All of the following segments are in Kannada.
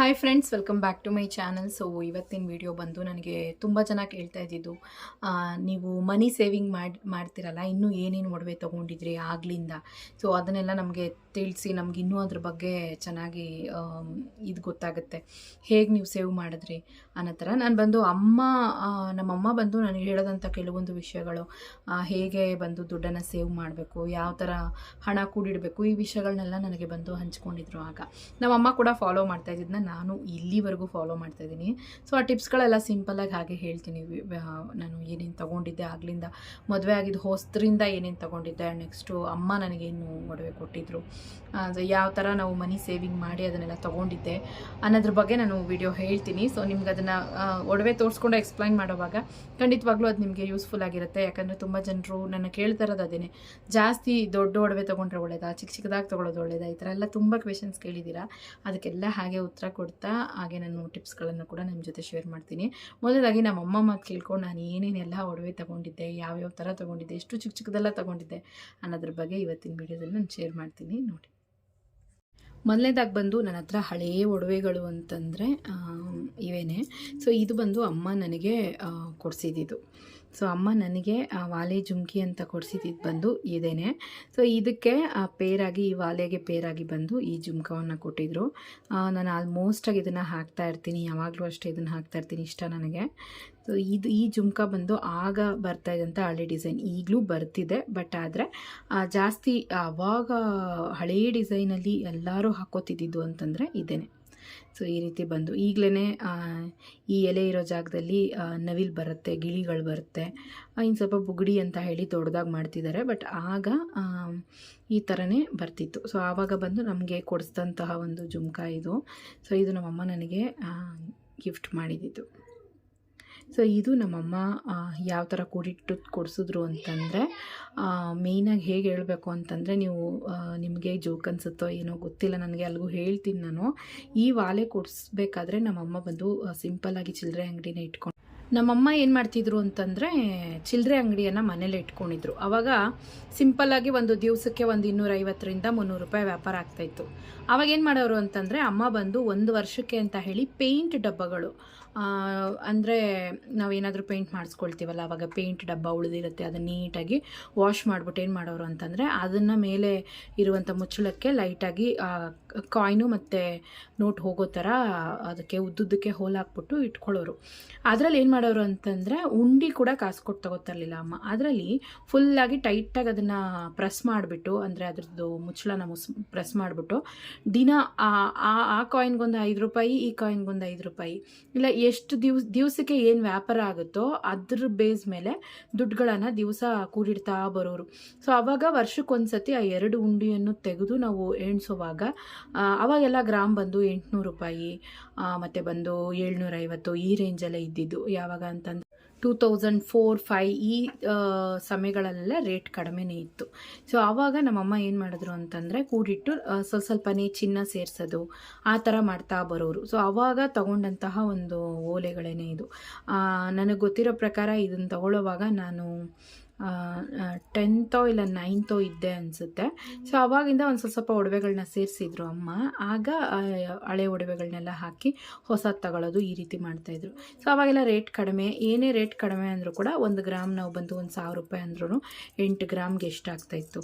Hi friends welcome back to my channel so ಇವತ್ತಿನ ವಿಡಿಯೋ ಬಂದು ನನಗೆ ತುಂಬ ಜನ ಕೇಳ್ತಾ ಇದ್ದಿದ್ದು ನೀವು ಮನಿ ಸೇವಿಂಗ್ ಮಾಡಿ, ಮಾಡ್ತಿರಲ್ಲ, ಇನ್ನೂ ಏನೇನು ಒಡವೆ ತೊಗೊಂಡಿದ್ರಿ ಆಗ್ಲಿಂದ? ಸೊ ಅದನ್ನೆಲ್ಲ ನಮಗೆ ತಿಳಿಸಿ ನಮ್ಗೆ ಇನ್ನೂ ಅದ್ರ ಬಗ್ಗೆ ಚೆನ್ನಾಗಿ ಇದು ಗೊತ್ತಾಗುತ್ತೆ. ಹೇಗೆ ನೀವು ಸೇವ್ ಮಾಡಿದ್ರಿ ಅನ್ನೋ ಥರ. ನಾನು ಬಂದು ಅಮ್ಮ ನಮ್ಮಮ್ಮ ಬಂದು ನನಗೆ ಹೇಳೋದಂಥ ಕೆಲವೊಂದು ವಿಷಯಗಳು. ಹೇಗೆ ಬಂದು ದುಡ್ಡನ್ನು ಸೇವ್ ಮಾಡಬೇಕು, ಯಾವ ಥರ ಹಣ ಕೂಡಿಡಬೇಕು, ಈ ವಿಷಯಗಳನ್ನೆಲ್ಲ ನನಗೆ ಬಂದು ಹಂಚ್ಕೊಂಡಿದ್ರು ಆಗ. ನಮ್ಮಮ್ಮ ಕೂಡ ಫಾಲೋ ಮಾಡ್ತಾ ಇದ್ದಿದ್ದನ್ನ ನಾನು ಇಲ್ಲಿವರೆಗೂ ಫಾಲೋ ಮಾಡ್ತಾ ಇದ್ದೀನಿ. ಸೊ ಆ ಟಿಪ್ಸ್ಗಳೆಲ್ಲ ಸಿಂಪಲ್ಲಾಗಿ ಹಾಗೆ ಹೇಳ್ತೀನಿ. ನಾನು ಏನೇನು ತೊಗೊಂಡಿದ್ದೆ ಆಗಲಿಂದ. ಮದುವೆ ಆಗಿದ್ದು ಹೊಸ್ತ್ರಿಂದ ಏನೇನು ತೊಗೊಂಡಿದ್ದೆ ನೆಕ್ಸ್ಟು ಅಮ್ಮ ನನಗೇನು ಒಡವೆ ಕೊಟ್ಟಿದ್ರು. ಅದು ಯಾವ ಥರ ನಾವು ಮನಿ ಸೇವಿಂಗ್ ಮಾಡಿ ಅದನ್ನೆಲ್ಲ ತೊಗೊಂಡಿದ್ದೆ ಅನ್ನೋದ್ರ ಬಗ್ಗೆ ನಾನು ವಿಡಿಯೋ ಹೇಳ್ತೀನಿ. ಸೊ ನಿಮ್ಗೆ ಅದನ್ನು ಒಡವೆ ತೋರಿಸ್ಕೊಂಡು ಎಕ್ಸ್ಪ್ಲೈನ್ ಮಾಡೋವಾಗ ಖಂಡಿತವಾಗ್ಲೂ ಅದು ನಿಮಗೆ ಯೂಸ್ಫುಲ್ ಆಗಿರುತ್ತೆ. ಯಾಕಂದರೆ ತುಂಬ ಜನರು ನನ್ನ ಕೇಳ್ತಾ ಇರೋದು ಅದೇನೆ. ಜಾಸ್ತಿ ದೊಡ್ಡ ಒಡವೆ ತೊಗೊಂಡ್ರೆ ಒಳ್ಳೇದಾ? ಚಿಕ್ಕ ಚಿಕ್ಕದಾಗಿ ತೊಗೊಳೋದು ಒಳ್ಳೇದಾ? ಈ ಥರ ಎಲ್ಲ ತುಂಬ ಕ್ವೆಶನ್ಸ್ ಕೇಳಿದ್ದೀರಾ? ಅದಕ್ಕೆಲ್ಲ ಹಾಗೆ ಉತ್ತರ ಕೊಡ್ತಾ ಹಾಗೆ ನಾನು ಟಿಪ್ಸ್ಗಳನ್ನು ಕೂಡ ನಿಮ್ಮ ಜೊತೆ ಶೇರ್ ಮಾಡ್ತೀನಿ. ಮೊದಲಾಗಿ ನಮ್ಮ ಅಮ್ಮ ಮಾತು ಕೇಳ್ಕೊಂಡು ನಾನು ಏನೇನೆಲ್ಲ ಒಡವೆ ತೊಗೊಂಡಿದ್ದೆ, ಯಾವ್ಯಾವ ಥರ ತೊಗೊಂಡಿದ್ದೆ, ಎಷ್ಟು ಚಿಕ್ಕ ಚಿಕ್ಕದೆಲ್ಲ ತೊಗೊಂಡಿದ್ದೆ ಅನ್ನೋದ್ರ ಬಗ್ಗೆ ಇವತ್ತಿನ ವಿಡಿಯೋದಲ್ಲಿ ನಾನು ಶೇರ್ ಮಾಡ್ತೀನಿ. ಮೊದಲನೇದಾಗಿ ಬಂದು ನನ್ನ ಹತ್ರ ಹಳೆಯ ಒಡವೆಗಳು ಅಂತಂದರೆ ಇವೇನೆ. ಸೊ ಇದು ಬಂದು ಅಮ್ಮ ನನಗೆ ಕೊಡಿಸಿದ್ದು ಸೊ ಅಮ್ಮ ನನಗೆ ವಾಲೆ ಜುಮ್ಕಿ ಅಂತ ಕೊಡಿಸಿದ್ದು ಬಂದು ಇದೇನೆ. ಸೊ ಇದಕ್ಕೆ ಆ ಪೇರಾಗಿ ಈ ವಾಲೆಗೆ ಪೇರಾಗಿ ಬಂದು ಈ ಜುಮ್ಕವನ್ನು ಕೊಟ್ಟಿದ್ರು. ಆ, ನಾನು ಆಲ್ಮೋಸ್ಟಾಗಿ ಇದನ್ನು ಹಾಕ್ತಾ ಇರ್ತೀನಿ. ಯಾವಾಗಲೂ ಅಷ್ಟೇ ಇದನ್ನು ಹಾಕ್ತಾ ಇರ್ತೀನಿ. ಇಷ್ಟ ನನಗೆ. ಸೊ ಇದು ಈ ಜುಮ್ಕ ಬಂದು ಆಗ ಬರ್ತಾ ಇದ್ದಂಥ ಹಳೆ ಡಿಸೈನ್. ಈಗಲೂ ಬರ್ತಿದೆ. ಬಟ್ ಆದರೆ ಜಾಸ್ತಿ ಆವಾಗ ಹಳೆಯ ಡಿಸೈನಲ್ಲಿ ಎಲ್ಲರೂ ಹಾಕೋತಿದ್ದಿದ್ದು ಅಂತಂದರೆ ಇದೇನೆ. ಸೊ, ಈ ರೀತಿ ಬಂದು. ಈಗಲೇ ಈ ಎಲೆ ಇರೋ ಜಾಗದಲ್ಲಿ ನವಿಲು ಬರುತ್ತೆ, ಗಿಳಿಗಳು ಬರುತ್ತೆ. ಇನ್ನು ಸ್ವಲ್ಪ ಬುಗುಡಿ ಅಂತ ಹೇಳಿ ದೊಡ್ಡದಾಗಿ ಮಾಡ್ತಿದ್ದಾರೆ ಬಟ್ ಆಗ ಈ ಥರನೇ ಬರ್ತಿತ್ತು. ಸೊ, ಆವಾಗ ಬಂದು ನಮಗೆ ಕೊಡಿಸಿದಂತಹ ಒಂದು ಜುಮ್ಕಾ ಇದು. ಸೊ, ಇದು ನಮ್ಮಮ್ಮ ನನಗೆ ಗಿಫ್ಟ್ ಮಾಡಿದ್ದು. ಸೊ ಇದು ನಮ್ಮಮ್ಮ ಯಾವ ಥರ ಕೂಡಿಟ್ಟು ಕೊಡಿಸಿದ್ರು ಅಂತಂದರೆ ಮೇಯ್ನಾಗಿ ಹೇಗೆ ಹೇಳಬೇಕು ಅಂತಂದರೆ ನೀವು ನಿಮಗೆ ಜೋಕ್ ಅನಿಸುತ್ತೋ ಏನೋ ಗೊತ್ತಿಲ್ಲ, ನನಗೆ ಅಲ್ಲಿಗೂ ಹೇಳ್ತೀನಿ ನಾನು. ಈ ವಾಲೆ ಕೊಡಿಸ್ಬೇಕಾದ್ರೆ ನಮ್ಮಮ್ಮ ಬಂದು ಸಿಂಪಲ್ಲಾಗಿ ಚಿಲ್ಲರೆ ಅಂಗಡಿನ ಇಟ್ಕೊಂಡು ನಮ್ಮಮ್ಮ ಏನು ಮಾಡ್ತಿದ್ರು ಅಂತಂದರೆ ಚಿಲ್ಲರೆ ಅಂಗಡಿಯನ್ನು ಮನೇಲಿ ಇಟ್ಕೊಂಡಿದ್ರು. ಆವಾಗ ಸಿಂಪಲ್ಲಾಗಿ ಒಂದು ದಿವಸಕ್ಕೆ ಒಂದು ಇನ್ನೂರೈವತ್ತರಿಂದ ಮುನ್ನೂರು ರೂಪಾಯಿ ವ್ಯಾಪಾರ ಆಗ್ತಾಯಿತ್ತು ಆವಾಗ ಏನು ಮಾಡೋರು ಅಂತಂದರೆ, ಅಮ್ಮ ಬಂದು ಒಂದು ವರ್ಷಕ್ಕೆ ಅಂತ ಹೇಳಿ ಪೇಂಟ್ ಡಬ್ಬಗಳು. ಅಂದರೆ ನಾವೇನಾದರೂ ಪೇಂಟ್ ಮಾಡಿಸ್ಕೊಳ್ತೀವಲ್ಲ, ಅವಾಗ ಪೇಂಟ್ ಡಬ್ಬ ಉಳಿದಿರುತ್ತೆ, ಅದನ್ನು ನೀಟಾಗಿ ವಾಶ್ ಮಾಡ್ಬಿಟ್ಟು ಏನು ಮಾಡೋರು ಅಂತಂದರೆ ಅದನ್ನು ಮೇಲೆ ಇರುವಂಥ ಮುಚ್ಚಳಕ್ಕೆ ಲೈಟಾಗಿ ಕಾಯ್ನು ಮತ್ತು ನೋಟ್ ಹೋಗೋ ಥರ ಅದಕ್ಕೆ ಉದ್ದುದ್ದಕ್ಕೆ ಹೋಲ್ ಹಾಕ್ಬಿಟ್ಟು ಇಟ್ಕೊಳ್ಳೋರು. ಅದರಲ್ಲಿ ಏನು ಮಾಡೋರು ಅಂತಂದರೆ ಉಂಡಿ ಕೂಡ ಕಾಸು ಕೊಟ್ಟು ತಗೋತಿರ್ಲಿಲ್ಲ ಅಮ್ಮ. ಅದರಲ್ಲಿ ಫುಲ್ಲಾಗಿ ಟೈಟಾಗಿ ಅದನ್ನು ಪ್ರೆಸ್ ಮಾಡಿಬಿಟ್ಟು, ಅಂದರೆ ಅದ್ರದ್ದು ಮುಚ್ಚಳನ ಮುಸ್ ಪ್ರೆಸ್ ಮಾಡಿಬಿಟ್ಟು ದಿನ ಆ- ಕಾಯಿನ್ಗೊಂದು ಐದು ರೂಪಾಯಿ, ಈ ಕಾಯಿನ್ಗೊಂದು ಐದು ರೂಪಾಯಿ, ಇಲ್ಲ ಎಷ್ಟು ದಿವ್ಸ, ದಿವಸಕ್ಕೆ ಏನು ವ್ಯಾಪಾರ ಆಗುತ್ತೋ ಅದ್ರ ಬೇಸ್ ಮೇಲೆ ದುಡ್ಡುಗಳನ್ನು ದಿವಸ ಕೂಡಿಡ್ತಾ ಬರೋರು. ಸೊ ಅವಾಗ ವರ್ಷಕ್ಕೊಂದ್ಸತಿ ಆ ಎರಡು ಉಂಡಿಯನ್ನು ತೆಗೆದು ನಾವು ಎಣಿಸುವಾಗ ಅವಾಗೆಲ್ಲ ಗ್ರಾಮ್ ಬಂದು ಎಂಟುನೂರು ರೂಪಾಯಿ ಮತ್ತೆ ಬಂದು ಏಳ್ನೂರೈವತ್ತು ಈ ರೇಂಜಲ್ಲೇ ಇದ್ದಿದ್ದು. ಯಾವಾಗ ಅಂತಂದ್ರೆ ಟೂ ತೌಸಂಡ್ ಫೋರ್ ಫೈ ಈ ಸಮಯಗಳಲ್ಲೆಲ್ಲ ರೇಟ್ ಕಡಿಮೆನೇ ಇತ್ತು. ಸೊ ಆವಾಗ ನಮ್ಮಮ್ಮ ಏನು ಮಾಡಿದ್ರು ಅಂತಂದರೆ ಕೂಡಿಟ್ಟು ಸ್ವಲ್ಪ ಸ್ವಲ್ಪನೇ ಚಿನ್ನ ಸೇರಿಸೋದು, ಆ ಥರ ಮಾಡ್ತಾ ಬರೋರು. ಸೊ ಆವಾಗ ತಗೊಂಡಂತಹ ಒಂದು ಓಲೆಗಳೇನೆ ಇದು. ನನಗೆ ಗೊತ್ತಿರೋ ಪ್ರಕಾರ ಇದನ್ನು ತಗೊಳ್ಳೋವಾಗ ನಾನು ಟೆಂತೋ ಇಲ್ಲ ನೈನ್ತೋ ಇದ್ದೆ ಅನಿಸುತ್ತೆ. ಸೊ ಅವಾಗಿಂದ ಒಂದು ಸ್ವಲ್ಪ ಸ್ವಲ್ಪ ಒಡವೆಗಳನ್ನ ಸೇರಿಸಿದ್ರು ಅಮ್ಮ. ಆಗ ಹಳೆ ಒಡವೆಗಳನ್ನೆಲ್ಲ ಹಾಕಿ ಹೊಸದು ತಗೊಳ್ಳೋದು ಈ ರೀತಿ ಮಾಡ್ತಾಯಿದ್ರು ಸೊ ಅವಾಗೆಲ್ಲ ರೇಟ್ ಕಡಿಮೆ. ಏನೇ ರೇಟ್ ಕಡಿಮೆ ಅಂದರೂ ಕೂಡ ಒಂದು ಗ್ರಾಮ್ ನಾವು ಬಂದು ಒಂದು ಸಾವಿರ ರೂಪಾಯಿ ಅಂದ್ರೂ ಎಂಟು ಗ್ರಾಮ್ಗೆ ಎಷ್ಟು ಆಗ್ತಾಯಿತ್ತು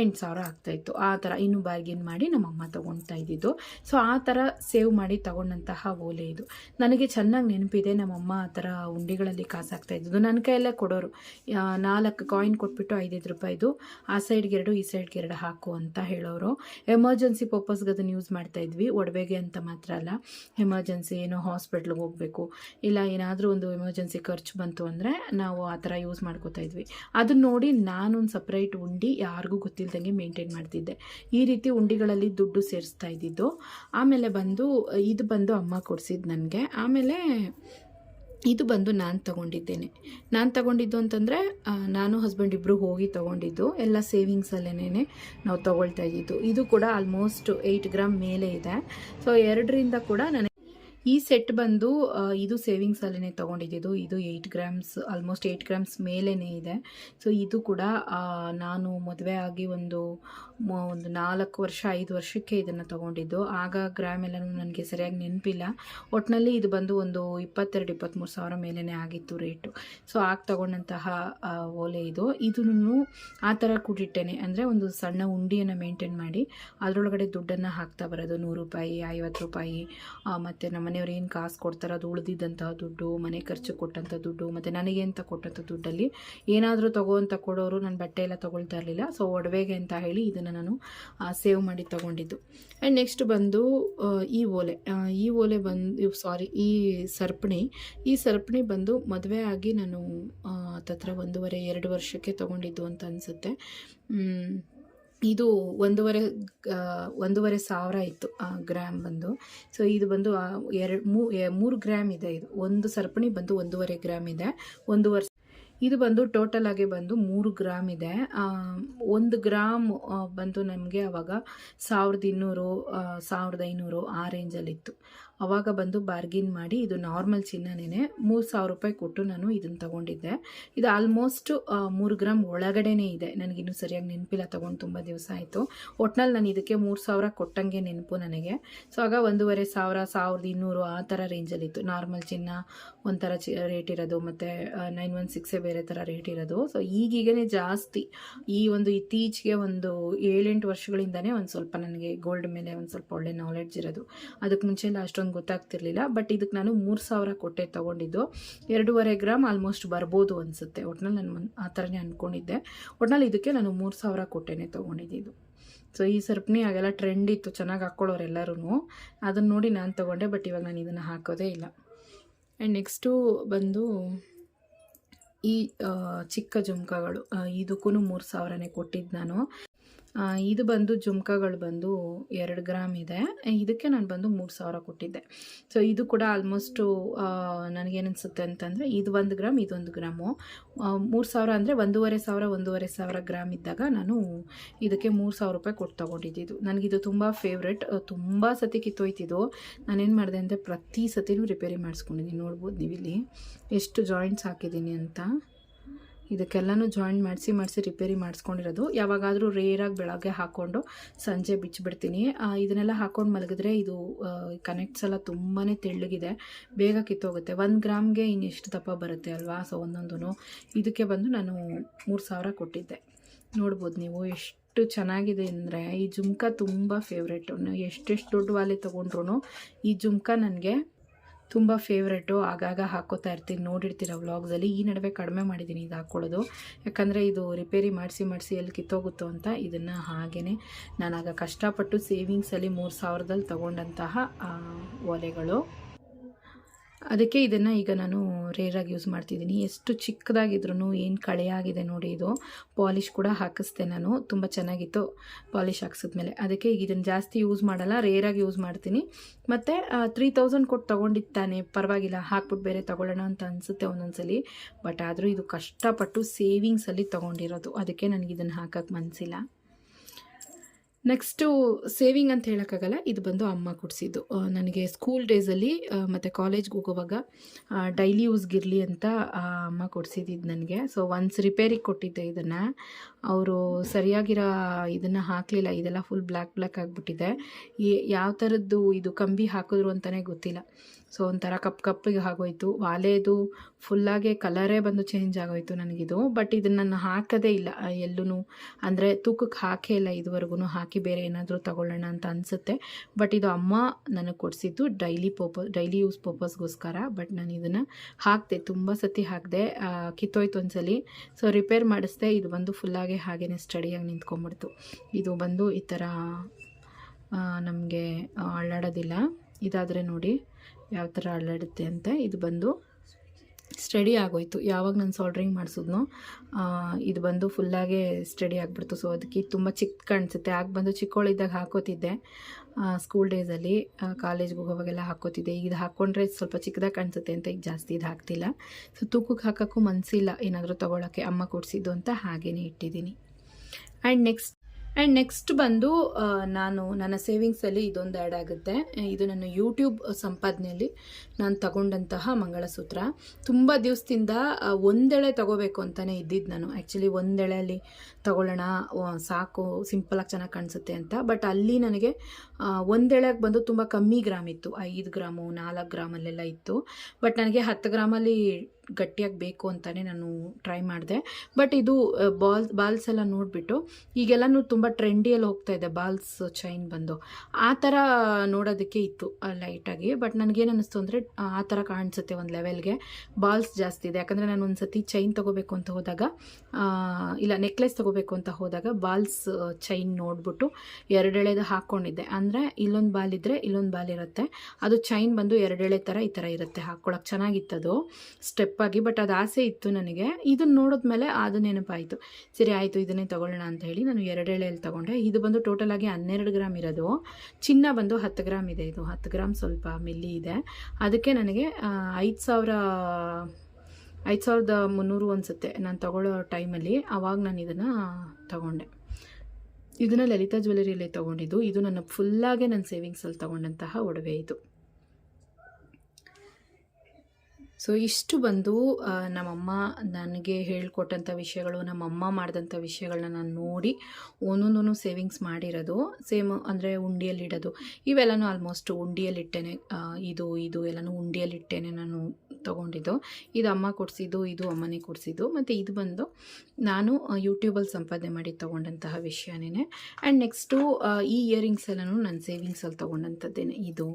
ಎಂಟು ಸಾವಿರ ಆಗ್ತಾಯಿತ್ತು ಆ ಥರ ಇನ್ನೂ ಬಾರ್ಗೇನ್ ಮಾಡಿ ನಮ್ಮಮ್ಮ ತೊಗೊಳ್ತಾ ಇದ್ದಿದ್ದು. ಸೊ ಆ ಥರ ಸೇವ್ ಮಾಡಿ ತಗೊಂಡಂತಹ ಓಲೆ ಇದು. ನನಗೆ ಚೆನ್ನಾಗಿ ನೆನಪಿದೆ. ನಮ್ಮಮ್ಮ ಆ ಥರ ಉಂಡಿಗಳಲ್ಲಿ ಕಾಸು ಹಾಕ್ತಾ ಇದ್ದಿದ್ದು. ನನ್ನ ಕೈಯಲ್ಲೇ ಕೊಡೋರು. ನಾಲ್ಕು ಕಾಯಿನ್ ಕೊಟ್ಬಿಟ್ಟು ಐದೈದು ರೂಪಾಯಿದು ಆ ಸೈಡ್ಗೆ ಎರಡು, ಈ ಸೈಡ್ಗೆ ಎರಡು ಹಾಕು ಅಂತ ಹೇಳೋರು. ಎಮರ್ಜೆನ್ಸಿ ಪರ್ಪಸ್ಗೆ ಅದನ್ನು ಯೂಸ್ ಮಾಡ್ತಾ ಇದ್ವಿ. ಒಡವೆಗೆ ಅಂತ ಮಾತ್ರ ಅಲ್ಲ. ಎಮರ್ಜೆನ್ಸಿ ಏನೋ ಹಾಸ್ಪಿಟ್ಲಿಗೆ ಹೋಗಬೇಕು. ಇಲ್ಲ ಏನಾದರೂ ಒಂದು ಎಮರ್ಜೆನ್ಸಿ ಖರ್ಚು ಬಂತು ಅಂದರೆ ನಾವು ಆ ಥರ ಯೂಸ್ ಮಾಡ್ಕೋತಾ ಇದ್ವಿ. ಅದನ್ನ ನೋಡಿ ನಾನೊಂದು ಸಪ್ರೇಟ್ ಉಂಡಿ ಯಾರಿಗೂ ಗೊತ್ತಿಲ್ಲದಂಗೆ ಮೇಂಟೈನ್ ಮಾಡ್ತಿದ್ದೆ. ಈ ರೀತಿ ಉಂಡಿಗಳಲ್ಲಿ ದುಡ್ಡು ಸೇರಿಸ್ತಾ ಇದ್ದಿದ್ದು. ಆಮೇಲೆ ಬಂದು, ಇದು ಬಂದು ಅಮ್ಮ ಕೊಡಿಸಿದ್ದು ನನಗೆ. ಆಮೇಲೆ ಇದು ಬಂದು ನಾನು ತಗೊಂಡಿದ್ದೇನೆ. ನಾನು ತಗೊಂಡಿದ್ದು ಅಂತಂದರೆ ನಾನು ಹಸ್ಬೆಂಡ್ ಇಬ್ಬರು ಹೋಗಿ ತಗೊಂಡಿದ್ದು. ಎಲ್ಲ ಸೇವಿಂಗ್ಸಲ್ಲೇನೇ ನಾವು ತೊಗೊಳ್ತಾ ಇದ್ದಿದ್ದು. ಇದು ಕೂಡ ಆಲ್ಮೋಸ್ಟ್ ಏಯ್ಟ್ ಗ್ರಾಮ್ ಮೇಲೆ ಇದೆ. ಸೊ ಎರಡರಿಂದ ಕೂಡ ನನಗೆ ಈ ಸೆಟ್ ಬಂದು ಇದು ಸೇವಿಂಗ್ಸಲ್ಲೇ ತೊಗೊಂಡಿದ್ದು ಇದು eight grams almost eight grams ಮೇಲೇ ಇದೆ. ಸೊ ಇದು ಕೂಡ ನಾನು ಮದುವೆ ಆಗಿ ಒಂದು ಒಂದು ನಾಲ್ಕು ವರ್ಷ, ಐದು ವರ್ಷಕ್ಕೆ ಇದನ್ನು ತೊಗೊಂಡಿದ್ದು. ಆಗ ಗ್ರಾಮ್ ಎಲ್ಲನೂ ನನಗೆ ಸರಿಯಾಗಿ ನೆನಪಿಲ್ಲ. ಒಟ್ಟಿನಲ್ಲಿ ಇದು ಬಂದು ಒಂದು ಇಪ್ಪತ್ತೆರಡು ಇಪ್ಪತ್ತ್ಮೂರು ಸಾವಿರ ಮೇಲೇ ಆಗಿತ್ತು ರೇಟು. ಸೊ ಆಗ ತಗೊಂಡಂತಹ ಓಲೆ ಇದು. ಇದನ್ನು ಆ ಥರ ಕೂಡಿಟ್ಟೇನೆ. ಅಂದರೆ ಒಂದು ಸಣ್ಣ ಉಂಡಿಯನ್ನು ಮೇಂಟೈನ್ ಮಾಡಿ, ಅದರೊಳಗಡೆ ದುಡ್ಡನ್ನು ಹಾಕ್ತಾ ಬರೋದು. ನೂರು ರೂಪಾಯಿ, ಐವತ್ತು ರೂಪಾಯಿ ಮತ್ತು ನಮ್ಮ ಮನೆಯವ್ರು ಏನು ಕಾಸು ಕೊಡ್ತಾರೋ ಅದು ಉಳಿದಿದ್ದಂತಹ ದುಡ್ಡು, ಮನೆ ಖರ್ಚು ಕೊಟ್ಟಂಥ ದುಡ್ಡು, ಮತ್ತು ನನಗೆ ಅಂತ ಕೊಟ್ಟಂಥ ದುಡ್ಡಲ್ಲಿ ಏನಾದರೂ ತಗೋ ಅಂತ ಕೊಡೋರು, ನಾನು ಬಟ್ಟೆ ಎಲ್ಲ ತೊಗೊಳ್ತಾ ಇರಲಿಲ್ಲ. ಸೊ ಒಡವೆಗೆ ಅಂತ ಹೇಳಿ ಇದನ್ನು ನಾನು ಸೇವ್ ಮಾಡಿ ತಗೊಂಡಿದ್ದು. ಆ್ಯಂಡ್ ನೆಕ್ಸ್ಟ್ ಬಂದು ಈ ಓಲೆ. ಈ ಓಲೆ ಬಂದು ಸಾರಿ ಈ ಸರ್ಪಣಿ. ಈ ಸರ್ಪಣಿ ಬಂದು ಮದುವೆ ಆಗಿ ನಾನು ತತ್ರ ಒಂದೂವರೆ, ಎರಡು ವರ್ಷಕ್ಕೆ ತೊಗೊಂಡಿದ್ದು ಅಂತ ಅನಿಸುತ್ತೆ. ಇದು ಒಂದೂವರೆ ಒಂದೂವರೆ ಸಾವಿರ ಇತ್ತು ಗ್ರಾಮ್ ಬಂದು. ಸೊ ಇದು ಬಂದು ಎರಡು ಮೂರು ಗ್ರಾಮ್ ಇದೆ ಇದು. ಒಂದು ಸರ್ಪಣಿ ಬಂದು ಒಂದೂವರೆ ಗ್ರಾಮ್ ಇದೆ. ಒಂದು ವರ್ಷ ಇದು ಬಂದು ಟೋಟಲ್ ಆಗಿ ಬಂದು ಮೂರು ಗ್ರಾಮ್ ಇದೆ. ಒಂದು ಗ್ರಾಮ್ ಬಂದು ನಮಗೆ ಅವಾಗ ಸಾವಿರದ ಇನ್ನೂರು ಸಾವಿರದ ಐನೂರು ಆ ರೇಂಜಲ್ಲಿತ್ತು ಅವಾಗ ಬಂದು ಬಾರ್ಗಿನ್ ಮಾಡಿ ಇದು ನಾರ್ಮಲ್ ಚಿನ್ನನೇ ಮೂರು ಸಾವಿರ ರೂಪಾಯಿ ಕೊಟ್ಟು ನಾನು ಇದನ್ನು ತಗೊಂಡಿದ್ದೆ. ಇದು ಆಲ್ಮೋಸ್ಟ್ ಮೂರು ಗ್ರಾಮ್ ಒಳಗಡೆನೇ ಇದೆ. ನನಗಿನ್ನೂ ಸರಿಯಾಗಿ ನೆನಪಿಲ್ಲ, ತೊಗೊಂಡು ತುಂಬ ದಿವಸ ಆಯಿತು. ಒಟ್ನಲ್ಲಿ ನಾನು ಇದಕ್ಕೆ ಮೂರು ಸಾವಿರ ಕೊಟ್ಟಂಗೆ ನೆನಪು ನನಗೆ. ಸೊ ಆಗ ಒಂದೂವರೆ ಸಾವಿರ, ಸಾವಿರದ ಇನ್ನೂರು ಆ ಥರ ರೇಂಜಲ್ಲಿತ್ತು ನಾರ್ಮಲ್ ಚಿನ್ನ ಒಂಥರ ಚಿ ರೇಟ್ ಇರೋದು, ಮತ್ತು ನೈನ್ ಒನ್ ಸಿಕ್ಸೇ ಬೇರೆ ಥರ ರೇಟ್ ಇರೋದು. ಸೊ ಈಗೀಗನೇ ಜಾಸ್ತಿ. ಈ ಒಂದು ಇತ್ತೀಚೆಗೆ ಒಂದು ಏಳೆಂಟು ವರ್ಷಗಳಿಂದನೇ ಒಂದು ಸ್ವಲ್ಪ ನನಗೆ ಗೋಲ್ಡ್ ಮೇಲೆ ಒಂದು ಸ್ವಲ್ಪ ಒಳ್ಳೆ ನಾಲೆಡ್ಜ್ ಇರೋದು. ಅದಕ್ಕೆ ಮುಂಚೆ ಎಲ್ಲ ಅಷ್ಟೊಂದು ಗೊತ್ತಾಗ್ತಿರ್ಲಿಲ್ಲ ಬಟ್ ಇದಕ್ಕೆ ನಾನು ಮೂರು ಸಾವಿರ ಕೊಟ್ಟೆ ತೊಗೊಂಡಿದ್ದು. ಎರಡೂವರೆ ಗ್ರಾಮ್ ಆಲ್ಮೋಸ್ಟ್ ಬರ್ಬೋದು ಅನಿಸುತ್ತೆ. ಒಟ್ನಲ್ಲಿ ನಾನು ಆ ಥರನೇ ಅಂದ್ಕೊಂಡಿದ್ದೆ ಒಟ್ನಲ್ಲಿ ಇದಕ್ಕೆ ನಾನು ಮೂರು ಸಾವಿರ ಕೊಟ್ಟೆನೆ ತೊಗೊಂಡಿದ್ದು. ಸೊ ಈ ಸರ್ಪಣಿ ಆಗೆಲ್ಲ ಟ್ರೆಂಡ್ ಇತ್ತು, ಚೆನ್ನಾಗಿ ಹಾಕ್ಕೊಳ್ಳೋರು ಎಲ್ಲರೂ ಅದನ್ನು ನೋಡಿ ನಾನು ತೊಗೊಂಡೆ ಬಟ್ ಇವಾಗ ನಾನು ಇದನ್ನು ಹಾಕೋದೇ ಇಲ್ಲ. ಆ್ಯಂಡ್ ನೆಕ್ಸ್ಟು ಬಂದು ಈ ಚಿಕ್ಕ ಜುಮ್ಕಗಳು ಇದಕ್ಕೂ ಮೂರು ಸಾವಿರನೇ ಕೊಟ್ಟಿದ್ದು ನಾನು. ಇದು ಬಂದು ಜುಮ್ಕಾಗಳು ಬಂದು ಎರಡು ಗ್ರಾಮ್ ಇದೆ. ಇದಕ್ಕೆ ನಾನು ಬಂದು ಮೂರು ಸಾವಿರ ಕೊಟ್ಟಿದ್ದೆ. ಸೊ ಇದು ಕೂಡ ಆಲ್ಮೋಸ್ಟು ನನಗೇನಿಸುತ್ತೆ ಅಂತಂದರೆ ಇದು ಒಂದು ಗ್ರಾಮ್, ಇದೊಂದು ಗ್ರಾಮು. ಮೂರು ಸಾವಿರ ಅಂದರೆ ಒಂದೂವರೆ ಸಾವಿರ ಒಂದೂವರೆ ಸಾವಿರ ಗ್ರಾಮ್ ಇದ್ದಾಗ ನಾನು ಇದಕ್ಕೆ ಮೂರು ಸಾವಿರ ರೂಪಾಯಿ ಕೊಟ್ಟು ತೊಗೊಂಡಿದ್ದು ನನಗಿದು ತುಂಬ ಫೇವ್ರೆಟ್ ತುಂಬ ಸತಿ ಕಿತ್ತೋಯ್ತಿದ್ದು ನಾನೇನು ಮಾಡಿದೆ ಅಂದರೆ ಪ್ರತಿ ಸತಿನೂ ರಿಪೇರಿ ಮಾಡಿಸ್ಕೊಂಡಿದ್ದೀನಿ. ನೋಡ್ಬೋದು ಇಲ್ಲಿ ಎಷ್ಟು ಜಾಯಿಂಟ್ಸ್ ಹಾಕಿದ್ದೀನಿ ಅಂತ. ಇದಕ್ಕೆಲ್ಲನೂ ಜಾಯಿಂಟ್ ಮಾಡಿಸಿ ಮಾಡಿಸಿ ರಿಪೇರಿ ಮಾಡಿಸ್ಕೊಂಡಿರೋದು. ಯಾವಾಗಾದರೂ ರೇರಾಗಿ ಬೆಳಗ್ಗೆ ಹಾಕ್ಕೊಂಡು ಸಂಜೆ ಬಿಚ್ಚಿಬಿಡ್ತೀನಿ. ಇದನ್ನೆಲ್ಲ ಹಾಕ್ಕೊಂಡು ಮಲಗಿದ್ರೆ ಇದು ಕನೆಕ್ಟ್ಸ್ ಎಲ್ಲ ತುಂಬಾ ತೆಳ್ಳಗಿದೆ. ಬೇಗ ಕಿತ್ತೋಗುತ್ತೆ. ಒಂದು ಗ್ರಾಮ್ಗೆ ಇನ್ನೆಷ್ಟು ದಪ್ಪ ಬರುತ್ತೆ ಅಲ್ವಾ? ಸೊ ಒಂದೊಂದು ಇದಕ್ಕೆ ಬಂದು ನಾನು ಮೂರು ಸಾವಿರ ಕೊಟ್ಟಿದ್ದೆ. ನೋಡ್ಬೋದು ನೀವು ಎಷ್ಟು ಚೆನ್ನಾಗಿದೆ ಅಂದರೆ, ಈ ಜುಮ್ಕ ತುಂಬ ಫೇವ್ರೇಟು ಎಷ್ಟೆಷ್ಟು ದೊಡ್ಡ ವಾಲೆ ತೊಗೊಂಡ್ರು ಈ ಜುಮ್ಕ ನನಗೆ ತುಂಬ ಫೇವ್ರೇಟು ಆಗಾಗ ಹಾಕೋತಾ ಇರ್ತೀನಿ. ನೋಡಿರ್ತೀರ ವ್ಲಾಗ್ಸಲ್ಲಿ ಈ ನಡುವೆ ಕಡಿಮೆ ಮಾಡಿದ್ದೀನಿ ಇದು ಹಾಕ್ಕೊಳ್ಳೋದು ಯಾಕಂದರೆ ಇದು ರಿಪೇರಿ ಮಾಡಿಸಿ ಮಾಡಿಸಿ ಎಲ್ಲಿ ಕಿತ್ತೋಗುತ್ತೋ ಅಂತ ಇದನ್ನು ಹಾಗೇ ನಾನಾಗ ಕಷ್ಟಪಟ್ಟು ಸೇವಿಂಗ್ಸಲ್ಲಿ ಮೂರು ಸಾವಿರದಲ್ಲಿ ತೊಗೊಂಡಂತಹ ಒಲೆಗಳು. ಅದಕ್ಕೆ ಇದನ್ನು ಈಗ ನಾನು ರೇರಾಗಿ ಯೂಸ್ ಮಾಡ್ತಿದ್ದೀನಿ. ಎಷ್ಟು ಚಿಕ್ಕದಾಗಿದ್ರೂ ಏನು ಕಳೆಯಾಗಿದೆ ನೋಡಿ ಇದು. ಪಾಲಿಶ್ ಕೂಡ ಹಾಕಿಸ್ದೆ ನಾನು. ತುಂಬ ಚೆನ್ನಾಗಿತ್ತು ಪಾಲಿಶ್ ಹಾಕ್ಸಿದ್ಮೇಲೆ. ಅದಕ್ಕೆ ಈಗ ಇದನ್ನು ಜಾಸ್ತಿ ಯೂಸ್ ಮಾಡಲ್ಲ ರೇರಾಗಿ ಯೂಸ್ ಮಾಡ್ತೀನಿ. ಮತ್ತು ತ್ರೀ ತೌಸಂಡ್ ಕೊಟ್ಟು ತೊಗೊಂಡಿತ್ತಾನೆ ಪರವಾಗಿಲ್ಲ ಹಾಕ್ಬಿಟ್ಟು ಬೇರೆ ತೊಗೊಳ್ಳೋಣ ಅಂತ ಅನಿಸುತ್ತೆ ಒಂದೊಂದ್ಸಲಿ. ಬಟ್ ಆದರೂ ಇದು ಕಷ್ಟಪಟ್ಟು ಸೇವಿಂಗ್ಸಲ್ಲಿ ತೊಗೊಂಡಿರೋದು. ಅದಕ್ಕೆ ನನಗೆ ಇದನ್ನು ಹಾಕೋಕ್ಕೆ ಮನಸ್ಸಿಲ್ಲ ನೆಕ್ಸ್ಟು ಸೇವಿಂಗ್ ಅಂತ ಹೇಳೋಕ್ಕಾಗಲ್ಲ. ಇದು ಬಂದು ಅಮ್ಮ ಕೊಡಿಸಿದ್ದು. ನನಗೆ ಸ್ಕೂಲ್ ಡೇಸಲ್ಲಿ ಮತ್ತು ಕಾಲೇಜ್ಗೆ ಹೋಗುವಾಗ ಡೈಲಿ ಯೂಸ್ಗಿರಲಿ ಅಂತ ಅಮ್ಮ ಕೊಡಿಸಿದ್ದು ನನಗೆ. ಸೊ ಒನ್ಸ್ ರಿಪೇರಿಗೆ ಕೊಟ್ಟಿದ್ದೆ ಇದನ್ನು. ಅವರು ಸರಿಯಾಗಿರೋ ಇದನ್ನು ಹಾಕಲಿಲ್ಲ. ಇದೆಲ್ಲ ಫುಲ್ ಬ್ಲ್ಯಾಕ್ ಬ್ಲ್ಯಾಕ್ ಆಗಿಬಿಟ್ಟಿದೆ. ಯಾವ ಥರದ್ದು ಇದು ಕಂಬಿ ಹಾಕಿದ್ರು ಅಂತಲೇ ಗೊತ್ತಿಲ್ಲ. ಸೊ ಒಂಥರ ಕಪ್ ಕಪ್ಪಿಗೆ ಆಗೋಯ್ತು. ವಾಲೆದು ಫುಲ್ಲಾಗೆ ಕಲರೇ ಬಂದು ಚೇಂಜ್ ಆಗೋಯ್ತು ನನಗಿದು. ಬಟ್ ಇದನ್ನು ನಾನು ಹಾಕೋದೇ ಇಲ್ಲ. ಎಲ್ಲೂ ಅಂದರೆ ತೂಕಕ್ಕೆ ಹಾಕೇ ಇಲ್ಲ ಇದುವರೆಗೂ ಹಾಕಿ ಬೇರೆ ಏನಾದರೂ ತಗೊಳ್ಳೋಣ ಅಂತ ಅನಿಸುತ್ತೆ. ಬಟ್ ಇದು ಅಮ್ಮ ನನಗೆ ಕೊಡಿಸಿದ್ದು ಡೈಲಿ ಪರ್ಪಸ್ ಡೈಲಿ ಯೂಸ್ ಪರ್ಪಸ್ಗೋಸ್ಕರ ಬಟ್ ನಾನು ಇದನ್ನು ಹಾಕಿದೆ, ತುಂಬ ಸತಿ ಹಾಕಿದೆ ಕಿತ್ತೋಯ್ತು ಒಂದ್ಸಲಿ. ಸೊ ರಿಪೇರ್ ಮಾಡಿಸ್ದೆ, ಇದು ಬಂದು ಫುಲ್ಲಾಗೆ ಹಾಗೇ ಸ್ಟಡಿಯಾಗಿ ನಿಂತ್ಕೊಂಡ್ಬಿಡ್ತು. ಇದು ಬಂದು ಈ ಥರ ನಮಗೆ ಅಳ್ಳಾಡೋದಿಲ್ಲ. ಇದಾದರೆ ನೋಡಿ. ಯಾವ ಥರ ಅಲ್ಲಾಡುತ್ತೆ ಅಂತ ಇದು ಬಂದು ಸ್ಟಡಿ ಆಗೋಯ್ತು. ಯಾವಾಗ ನಾನು ಸಾಲ್ಡ್ರಿಂಗ್ ಮಾಡಿಸಿದ್ನೋ ಇದು ಬಂದು ಫುಲ್ಲಾಗೆ ಸ್ಟಡಿ ಆಗಿಬಿಡ್ತು. ಸೊ ಅದಕ್ಕೆ ತುಂಬ ಚಿಕ್ಕ ಕಾಣಿಸುತ್ತೆ. ಆಗ ಬಂದು ಚಿಕ್ಕವಳಿದ್ದಾಗ ಹಾಕೋತಿದ್ದೆ. ಸ್ಕೂಲ್ ಡೇಸಲ್ಲಿ ಕಾಲೇಜ್ಗೆ ಹೋಗೋವಾಗೆಲ್ಲ ಹಾಕೋತಿದ್ದೆ. ಇದು ಹಾಕ್ಕೊಂಡ್ರೆ ಸ್ವಲ್ಪ ಚಿಕ್ಕದಾಗಿ ಕಾಣಿಸುತ್ತೆ ಅಂತ, ಈಗ ಜಾಸ್ತಿ ಇದು ಹಾಕ್ತಿಲ್ಲ. ಸೊ ತೂಕಕ್ಕೆ ಹಾಕೋಕ್ಕೂ ಮನಸ್ಸಿಲ್ಲ ಏನಾದರೂ ತೊಗೊಳಕ್ಕೆ. ಅಮ್ಮ ಕೊಡಿಸಿದ್ದು ಅಂತ ಹಾಗೇ ಇಟ್ಟಿದ್ದೀನಿ. ಆ್ಯಂಡ್ ನೆಕ್ಸ್ಟ್ ಆ್ಯಂಡ್ ನೆಕ್ಸ್ಟ್ ಬಂದು ನಾನು ನನ್ನ ಸೇವಿಂಗ್ಸಲ್ಲಿ ಇದೊಂದು ಆ್ಯಡ್ ಆಗುತ್ತೆ. ಇದು ನನ್ನ ಯೂಟ್ಯೂಬ್ ಸಂಪಾದನೆಯಲ್ಲಿ ನಾನು ತಗೊಂಡಂತಹ ಮಂಗಳಸೂತ್ರ. ತುಂಬ ದಿವಸದಿಂದ ಒಂದೆಳೆ ತಗೋಬೇಕು ಅಂತಲೇ ಇದ್ದಿದ್ದು ನಾನು. ಆ್ಯಕ್ಚುಲಿ ಒಂದೆಳೆಯಲ್ಲಿ ತಗೊಳ್ಳೋಣ ಸಾಕು ಸಿಂಪಲಾಗಿ ಚೆನ್ನಾಗಿ ಕಾಣಿಸುತ್ತೆ ಅಂತ. ಬಟ್ ಅಲ್ಲಿ ನನಗೆ ಒಂದೆಳೆಗೆ ಬಂದು ತುಂಬ ಕಮ್ಮಿ ಗ್ರಾಮ್ ಇತ್ತು. ಐದು ಗ್ರಾಮು, ನಾಲ್ಕು ಗ್ರಾಮಲ್ಲೆಲ್ಲ ಇತ್ತು. ಬಟ್ ನನಗೆ ಹತ್ತು ಗ್ರಾಮಲ್ಲಿ ಗಟ್ಟಿಯಾಗಿ ಬೇಕು ಅಂತಲೇ ನಾನು ಟ್ರೈ ಮಾಡಿದೆ. ಬಟ್ ಇದು ಬಾಲ್ಸ್ ಬಾಲ್ಸ್ ಎಲ್ಲ ನೋಡಿಬಿಟ್ಟು, ಈಗೆಲ್ಲನೂ ತುಂಬ ಟ್ರೆಂಡಿಯಲ್ಲಿ ಹೋಗ್ತಾ ಇದೆ ಬಾಲ್ಸ್ ಚೈನ್ ಬಂದು. ಆ ಥರ ನೋಡೋದಕ್ಕೆ ಇತ್ತು ಲೈಟಾಗಿ ಬಟ್ ನನಗೇನು ಅನ್ನಿಸ್ತು ಅಂದರೆ, ಆ ಥರ ಕಾಣಿಸುತ್ತೆ ಒಂದು ಲೆವೆಲ್ಗೆ ಬಾಲ್ಸ್ ಜಾಸ್ತಿ ಇದೆ. ಯಾಕಂದರೆ ನಾನು ಒಂದು ಸತಿ ಚೈನ್ ತೊಗೋಬೇಕು ಅಂತ ಹೋದಾಗ ಇಲ್ಲ ನೆಕ್ಲೆಸ್ ತೊಗೋಬೇಕು ಅಂತ ಹೋದಾಗ ಬಾಲ್ಸ್ ಚೈನ್ ನೋಡಿಬಿಟ್ಟು ಎರಡೆಳೆದು ಹಾಕ್ಕೊಂಡಿದ್ದೆ. ಅಂದರೆ ಇಲ್ಲೊಂದು ಬಾಲ್ ಇದ್ದರೆ ಇಲ್ಲೊಂದು ಬಾಲ್ ಇರುತ್ತೆ. ಅದು ಚೈನ್ ಬಂದು ಎರಡೆಳೆ ಥರ ಈ ಥರ ಇರುತ್ತೆ ಹಾಕ್ಕೊಳಕ್ಕೆ ಚೆನ್ನಾಗಿತ್ತದು ಸ್ಟೆಪ್ಪಾಗಿ ಬಟ್ ಅದು ಆಸೆ ಇತ್ತು ನನಗೆ. ಇದನ್ನು ನೋಡಿದ್ಮೇಲೆ ಅದು ನೆನಪಾಯಿತು. ಸರಿ, ಆಯಿತು, ಇದನ್ನೇ ತೊಗೊಳ್ಳೋಣ ಅಂತ ಹೇಳಿ ನಾನು ಎರಡೆಳೆಯಲ್ಲಿ ತಗೊಂಡೆ. ಇದು ಬಂದು ಟೋಟಲ್ ಆಗಿ ಹನ್ನೆರಡು ಗ್ರಾಮ್ ಇರೋದು. ಚಿನ್ನ ಬಂದು ಹತ್ತು ಗ್ರಾಮ್ ಇದೆ ಇದು. ಹತ್ತು ಗ್ರಾಮ್ ಸ್ವಲ್ಪ ಮಿಲ್ಲಿ ಇದೆ. ಅದಕ್ಕೆ ನನಗೆ ಐದು ಸಾವಿರ ಐದು ಸಾವಿರದ ಮುನ್ನೂರು ಅನಿಸುತ್ತೆ ನಾನು ತಗೊಳ್ಳೋ ಟೈಮಲ್ಲಿ. ಆವಾಗ ನಾನು ಇದನ್ನು ತಗೊಂಡೆ. ಇದನ್ನು ಲಲಿತಾ ಜ್ಯುವೆಲರಿಯಲ್ಲೇ ತೊಗೊಂಡಿದ್ದು. ಇದು ನನ್ನ ಫುಲ್ಲಾಗೆ ನನ್ನ ಸೇವಿಂಗ್ಸಲ್ಲಿ ತೊಗೊಂಡಂತಹ ಒಡವೆ ಇದು. ಸೊ ಇಷ್ಟು ಬಂದು ನಮ್ಮಮ್ಮ ನನಗೆ ಹೇಳ್ಕೊಟ್ಟಂಥ ವಿಷಯಗಳು, ನಮ್ಮಮ್ಮ ಮಾಡಿದಂಥ ವಿಷಯಗಳನ್ನ ನಾನು ನೋಡಿ ಒಂದೊಂದೂ ಸೇವಿಂಗ್ಸ್ ಮಾಡಿರೋದು. ಸೇಮ್ ಅಂದರೆ ಉಂಡಿಯಲ್ಲಿಡೋದು. ಇವೆಲ್ಲನೂ ಆಲ್ಮೋಸ್ಟ್ ಉಂಡಿಯಲ್ಲಿಟ್ಟೇನೆ. ಇದು ಇದು ಎಲ್ಲನೂ ಉಂಡಿಯಲ್ಲಿಟ್ಟೇನೆ ನಾನು ತೊಗೊಂಡಿದ್ದು. ಇದು ಅಮ್ಮ ಕೊಡಿಸಿದ್ದು, ಇದು ಅಮ್ಮನೇ ಕೊಡಿಸಿದ್ದು. ಮತ್ತು ಇದು ಬಂದು ನಾನು ಯೂಟ್ಯೂಬಲ್ಲಿ ಸಂಪಾದನೆ ಮಾಡಿ ತೊಗೊಂಡಂತಹ ವಿಷಯನೇ ಆ್ಯಂಡ್ ನೆಕ್ಸ್ಟು ಈ ಇಯರಿಂಗ್ಸ್ ಎಲ್ಲನೂ ನಾನು ಸೇವಿಂಗ್ಸಲ್ಲಿ ತೊಗೊಂಡಂಥದ್ದೇನೆ. ಇದು.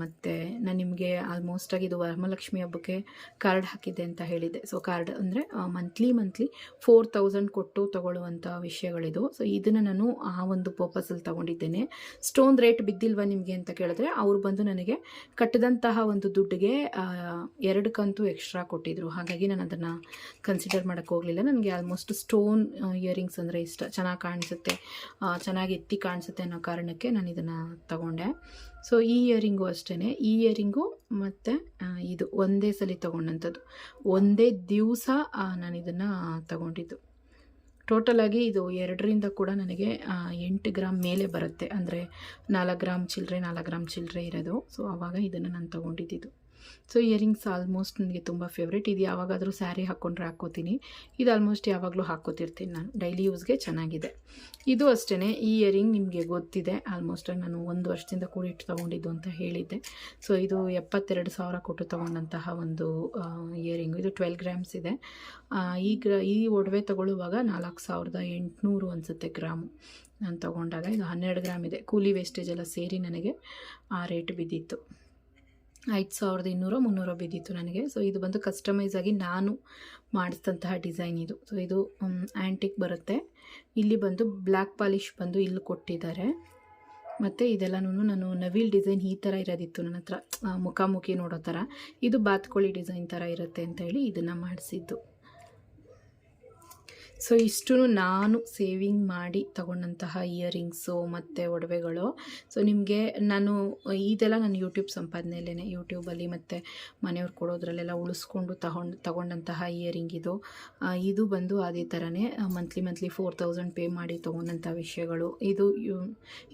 ಮತ್ತು ನಾನು ನಿಮಗೆ ಆಲ್ಮೋಸ್ಟ್ ಆಗಿ ಇದು ವರಮಲಕ್ಷ್ಮಿ ಹಬ್ಬಕ್ಕೆ ಕಾರ್ಡ್ ಹಾಕಿದ್ದೆ ಅಂತ ಹೇಳಿದ್ದೆ. ಸೊ ಕಾರ್ಡ್ ಅಂದರೆ ಮಂತ್ಲಿ ಮಂತ್ಲಿ ಫೋರ್ ತೌಸಂಡ್ ಕೊಟ್ಟು ತಗೊಳ್ಳುವಂಥ ವಿಷಯಗಳಿದು. ಸೊ ಇದನ್ನು ನಾನು ಆ ಒಂದು ಪರ್ಪಸಲ್ಲಿ ತೊಗೊಂಡಿದ್ದೇನೆ. ಸ್ಟೋನ್ ರೇಟ್ ಬಿದ್ದಿಲ್ವಾ ನಿಮಗೆ ಅಂತ ಕೇಳಿದ್ರೆ, ಅವ್ರು ಬಂದು ನನಗೆ ಕಟ್ಟಿದಂತಹ ಒಂದು ದುಡ್ಡಿಗೆ ಎರಡು ಕಂತು ಎಕ್ಸ್ಟ್ರಾ ಕೊಟ್ಟಿದ್ರು. ಹಾಗಾಗಿ ನಾನು ಅದನ್ನು ಕನ್ಸಿಡರ್ ಮಾಡೋಕ್ಕೆ ಹೋಗಲಿಲ್ಲ. ನನಗೆ ಆಲ್ಮೋಸ್ಟ್ ಸ್ಟೋನ್ ಇಯರಿಂಗ್ಸ್ ಅಂದರೆ ಇಷ್ಟ. ಚೆನ್ನಾಗಿ ಕಾಣಿಸುತ್ತೆ. ಚೆನ್ನಾಗಿ ಎತ್ತಿ ಕಾಣಿಸುತ್ತೆ ಅನ್ನೋ ಕಾರಣಕ್ಕೆ ನಾನು ಇದನ್ನು ತಗೊಂಡೆ. ಸೊ ಈ ಇಯರಿಂಗು ಅಷ್ಟೇ ಈ ಇಯರಿಂಗು ಮತ್ತು ಇದು ಒಂದೇ ಸಲ ತೊಗೊಂಡಂಥದ್ದು. ಒಂದೇ ದಿವಸ ನಾನು ಇದನ್ನು ತಗೊಂಡಿದ್ದು. ಟೋಟಲಾಗಿ ಇದು ಎರಡರಿಂದ ಕೂಡ ನನಗೆ ಎಂಟು ಗ್ರಾಮ್ ಮೇಲೆ ಬರುತ್ತೆ. ಅಂದರೆ ನಾಲ್ಕು ಗ್ರಾಮ್ ಚಿಲ್ಲರೆ ನಾಲ್ಕು ಗ್ರಾಮ್ ಚಿಲ್ಲರೆ ಇರೋದು. ಸೊ ಆವಾಗ ಇದನ್ನು ನಾನು ತೊಗೊಂಡಿದ್ದು ಸೊ ಇಯರಿಂಗ್ಸ್ ಆಲ್ಮೋಸ್ಟ್ ನನಗೆ ತುಂಬ ಫೇವ್ರೇಟ್ ಇದು ಯಾವಾಗಾದರೂ ಸ್ಯಾರಿ ಹಾಕ್ಕೊಂಡ್ರೆ ಹಾಕ್ಕೋತೀನಿ. ಇದು ಆಲ್ಮೋಸ್ಟ್ ಯಾವಾಗಲೂ ಹಾಕ್ಕೋತಿರ್ತೀನಿ ನಾನು. ಡೈಲಿ ಯೂಸ್ಗೆ ಚೆನ್ನಾಗಿದೆ. ಇದು ಅಷ್ಟೇ ಈ ಇಯರಿಂಗ್ ನಿಮಗೆ ಗೊತ್ತಿದೆ. ಆಲ್ಮೋಸ್ಟ್ ನಾನು ಒಂದು ವರ್ಷದಿಂದ ಕೂಡಿಟ್ಟು ತೊಗೊಂಡಿದ್ದು ಅಂತ ಹೇಳಿದ್ದೆ. ಸೊ ಇದು ಎಪ್ಪತ್ತೆರಡು ಸಾವಿರ ಕೊಟ್ಟು ತೊಗೊಂಡಂತಹ ಒಂದು ಇಯರಿಂಗ್ ಇದು ಟ್ವೆಲ್ ಗ್ರಾಮ್ಸ್ ಇದೆ. ಈ ಈ ಒಡವೆ ತಗೊಳ್ಳುವಾಗ ನಾಲ್ಕು ಸಾವಿರದ ಎಂಟುನೂರು ಅನಿಸುತ್ತೆ ಗ್ರಾಮು. ನಾನು ತೊಗೊಂಡಾಗ ಇದು ಹನ್ನೆರಡು ಗ್ರಾಮ್ ಇದೆ. ಕೂಲಿ ವೇಸ್ಟೇಜ್ ಎಲ್ಲ ಸೇರಿ ನನಗೆ ಆ ರೇಟ್ ಬಿದ್ದಿತ್ತು. ಐದು ಸಾವಿರದ ಇನ್ನೂರ, ಮುನ್ನೂರ ಬಿದ್ದಿತ್ತು ನನಗೆ. ಸೊ ಇದು ಬಂದು ಕಸ್ಟಮೈಸ್ ಆಗಿ ನಾನು ಮಾಡಿಸಿದಂತಹ ಡಿಸೈನ್ ಇದು. ಸೊ ಇದು ಆ್ಯಂಟಿಕ್ ಬರುತ್ತೆ. ಇಲ್ಲಿ ಬಂದು ಬ್ಲ್ಯಾಕ್ ಪಾಲಿಶ್ ಬಂದು ಇಲ್ಲಿ ಕೊಟ್ಟಿದ್ದಾರೆ. ಮತ್ತು ಇದೆಲ್ಲನೂ ನಾನು ನವಿಲ್ ಡಿಸೈನ್ ಈ ಥರ ಇರೋದಿತ್ತು ನನ್ನ ಹತ್ರ. ಮುಖಾಮುಖಿ ನೋಡೋ ಥರ ಇದು ಬಾತ್ಕೋಳಿ ಡಿಸೈನ್ ಥರ ಇರುತ್ತೆ ಅಂತ ಹೇಳಿ ಇದನ್ನು ಮಾಡಿಸಿದ್ದು. ಸೊ ಇಷ್ಟು ನಾನು ಸೇವಿಂಗ್ ಮಾಡಿ ತಗೊಂಡಂತಹ ಇಯರಿಂಗ್ಸು ಮತ್ತು ಒಡವೆಗಳು. ಸೊ ನಿಮಗೆ ನಾನು, ಇದೆಲ್ಲ ನಾನು ಯೂಟ್ಯೂಬ್ ಸಂಪಾದನೆಯಲ್ಲೇ ಯೂಟ್ಯೂಬಲ್ಲಿ ಮತ್ತು ಮನೆಯವ್ರು ಕೊಡೋದ್ರಲ್ಲೆಲ್ಲ ಉಳಿಸ್ಕೊಂಡು ತಗೊಂಡು, ತಗೊಂಡಂತಹ ಇಯರಿಂಗ್ ಇದು. ಇದು ಬಂದು ಅದೇ ಥರನೇ monthly monthly four thousand pay ಮಾಡಿ ತೊಗೊಂಡಂಥ ವಿಷಯಗಳು. ಇದು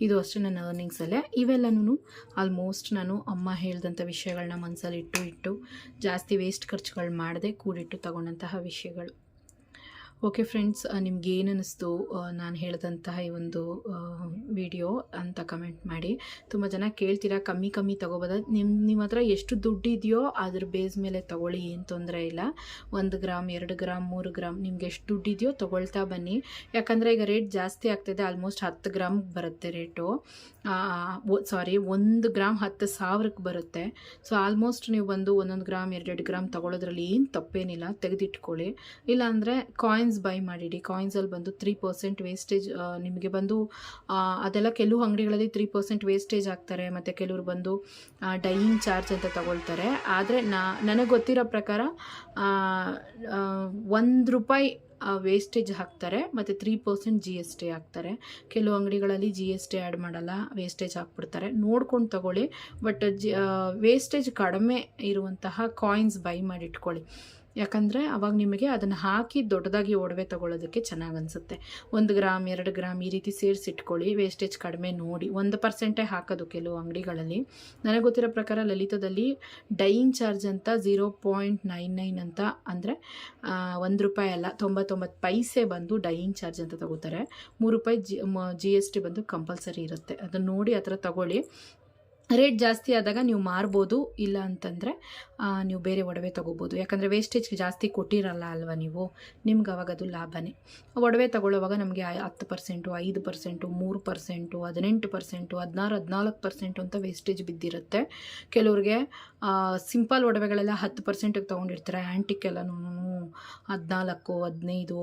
ಇದು ಅಷ್ಟೇ ನನ್ನ ಅರ್ನಿಂಗ್ಸಲ್ಲೇ ಇವೆಲ್ಲನೂ ಆಲ್ಮೋಸ್ಟ್ ನಾನು ಅಮ್ಮ ಹೇಳಿದಂಥ ವಿಷಯಗಳನ್ನ ಮನಸ್ಸಲ್ಲಿ ಇಟ್ಟು ಇಟ್ಟು ಜಾಸ್ತಿ ವೇಸ್ಟ್ ಖರ್ಚುಗಳು ಮಾಡದೆ ಕೂಡಿಟ್ಟು ತಗೊಂಡಂತಹ ವಿಷಯಗಳು. ಓಕೆ ಫ್ರೆಂಡ್ಸ್ ನಿಮ್ಗೆ ಏನು ಅನ್ನಿಸ್ತು ನಾನು ಹೇಳಿದಂತಹ ಈ ಒಂದು ವಿಡಿಯೋ ಅಂತ ಕಮೆಂಟ್ ಮಾಡಿ. ತುಂಬ ಜನ ಕೇಳ್ತೀರಾ, ಕಮ್ಮಿ ಕಮ್ಮಿ ತೊಗೋಬೋದ? ನಿಮ್ಮ ನಿಮ್ಮ ಹತ್ರ ಎಷ್ಟು ದುಡ್ಡು ಇದೆಯೋ ಅದ್ರ ಬೇಸ್ ಮೇಲೆ ತೊಗೊಳ್ಳಿ, ಏನು ತೊಂದರೆ ಇಲ್ಲ. ಒಂದು ಗ್ರಾಮ್, ಎರಡು ಗ್ರಾಮ್, ಮೂರು ಗ್ರಾಮ್, ನಿಮ್ಗೆ ಎಷ್ಟು ದುಡ್ಡು ಇದೆಯೋ ತೊಗೊಳ್ತಾ ಬನ್ನಿ. ಯಾಕಂದರೆ ಈಗ ರೇಟ್ ಜಾಸ್ತಿ ಆಗ್ತಿದೆ ಆಲ್ಮೋಸ್ಟ್ ಹತ್ತು ಗ್ರಾಮ್ ಬರುತ್ತೆ ರೇಟು ಸಾರಿ ಒಂದು ಗ್ರಾಮ್ ಹತ್ತು ಸಾವಿರಕ್ಕೆ ಬರುತ್ತೆ. ಸೊ ಆಲ್ಮೋಸ್ಟ್ ನೀವು ಬಂದು ಒಂದೊಂದು ಗ್ರಾಮ್, ಎರಡೆರಡು ಗ್ರಾಮ್ ತೊಗೊಳೋದ್ರಲ್ಲಿ ಏನು ತಪ್ಪೇನಿಲ್ಲ, ತೆಗೆದಿಟ್ಕೊಳ್ಳಿ. ಇಲ್ಲಾಂದರೆ ಕಾಯಿನ್ಸ್ ಬೈ ಮಾಡಿಡಿ ಕಾಯಿನ್ಸಲ್ಲಿ ಬಂದು ತ್ರೀ ಪರ್ಸೆಂಟ್ ವೇಸ್ಟೇಜ್ ನಿಮಗೆ ಬಂದು ಅದೆಲ್ಲ ಕೆಲವು ಅಂಗಡಿಗಳಲ್ಲಿ ತ್ರೀ ಪರ್ಸೆಂಟ್ ವೇಸ್ಟೇಜ್ ಹಾಕ್ತಾರೆ. ಮತ್ತು ಕೆಲವರು ಬಂದು ಡೈಯಿಂಗ್ ಚಾರ್ಜ್ ಅಂತ ತಗೊಳ್ತಾರೆ. ಆದರೆ ನನಗೆ ಗೊತ್ತಿರೋ ಪ್ರಕಾರ ಒಂದು ರೂಪಾಯಿ ವೇಸ್ಟೇಜ್ ಹಾಕ್ತಾರೆ. ಮತ್ತು three percent G S T ಹಾಕ್ತಾರೆ. ಕೆಲವು ಅಂಗಡಿಗಳಲ್ಲಿ ಜಿ ಎಸ್ ಟಿ ಆ್ಯಡ್ ಮಾಡಲ್ಲ ವೇಸ್ಟೇಜ್ ಹಾಕ್ಬಿಡ್ತಾರೆ. ನೋಡ್ಕೊಂಡು ತಗೊಳ್ಳಿ. ಬಟ್ ಜಿ ವೇಸ್ಟೇಜ್ ಕಡಿಮೆ ಇರುವಂತಹ ಕಾಯಿನ್ಸ್ ಬೈ ಮಾಡಿ ಇಟ್ಕೊಳ್ಳಿ ಯಾಕಂದರೆ ಅವಾಗ ನಿಮಗೆ ಅದನ್ನು ಹಾಕಿ ದೊಡ್ಡದಾಗಿ ಒಡವೆ ತೊಗೊಳೋದಕ್ಕೆ ಚೆನ್ನಾಗಿ ಅನಿಸುತ್ತೆ. ಒಂದು ಗ್ರಾಮ್, ಎರಡು ಗ್ರಾಮ್ ಈ ರೀತಿ ಸೇರಿಸಿಟ್ಕೊಳ್ಳಿ ವೇಸ್ಟೇಜ್ ಕಡಿಮೆ ನೋಡಿ. ಒಂದು ಪರ್ಸೆಂಟೇ ಹಾಕೋದು ಕೆಲವು ಅಂಗಡಿಗಳಲ್ಲಿ. ನನಗೆ ಗೊತ್ತಿರೋ ಪ್ರಕಾರ ಲಲಿತದಲ್ಲಿ ಡೈಯಿಂಗ್ ಚಾರ್ಜ್ ಅಂತ ಝೀರೋ ಪಾಯಿಂಟ್ ನೈನ್ ನೈನ್ ಅಂತ ಅಂದರೆ ಒಂದು ರೂಪಾಯಿ ಅಲ್ಲ, ತೊಂಬತ್ತೊಂಬತ್ತು ಪೈಸೆ ಬಂದು ಡೈಯಿಂಗ್ ಚಾರ್ಜ್ ಅಂತ ತಗೋತಾರೆ. ಮೂರು ರೂಪಾಯಿ ಜಿ ಜಿ ಎಸ್ ಟಿ ಬಂದು ಕಂಪಲ್ಸರಿ ಇರುತ್ತೆ. ಅದನ್ನು ನೋಡಿ ಆ ಥರ ತಗೊಳ್ಳಿ. ರೇಟ್ ಜಾಸ್ತಿ ಆದಾಗ ನೀವು ಮಾರ್ಬೋದು, ಇಲ್ಲ ಅಂತಂದರೆ ನೀವು ಬೇರೆ ಒಡವೆ ತೊಗೋಬೋದು. ಯಾಕಂದರೆ ವೇಸ್ಟೇಜ್ ಜಾಸ್ತಿ ಕೊಟ್ಟಿರಲ್ಲ ಅಲ್ವಾ ನೀವು? ನಿಮ್ಗೆ ಅವಾಗ ಅದು ಲಾಭನೇ. ಒಡವೆ ತೊಗೊಳ್ಳೋವಾಗ ನಮಗೆ ಹತ್ತು ಪರ್ಸೆಂಟು ಐದು ಪರ್ಸೆಂಟು ಮೂರು ಪರ್ಸೆಂಟು ಹದಿನೆಂಟು ಪರ್ಸೆಂಟು ಹದಿನಾರು, ಹದಿನಾಲ್ಕು ಪರ್ಸೆಂಟು ಅಂತ ವೇಸ್ಟೇಜ್ ಬಿದ್ದಿರುತ್ತೆ. ಕೆಲವ್ರಿಗೆ ಸಿಂಪಲ್ ಒಡವೆಗಳೆಲ್ಲ ಹತ್ತು ಪರ್ಸೆಂಟಿಗೆ ತೊಗೊಂಡಿರ್ತಾರೆ. ಆ್ಯಂಟಿಕ್ ಎಲ್ಲನೂ ಹದಿನಾಲ್ಕು, ಹದಿನೈದು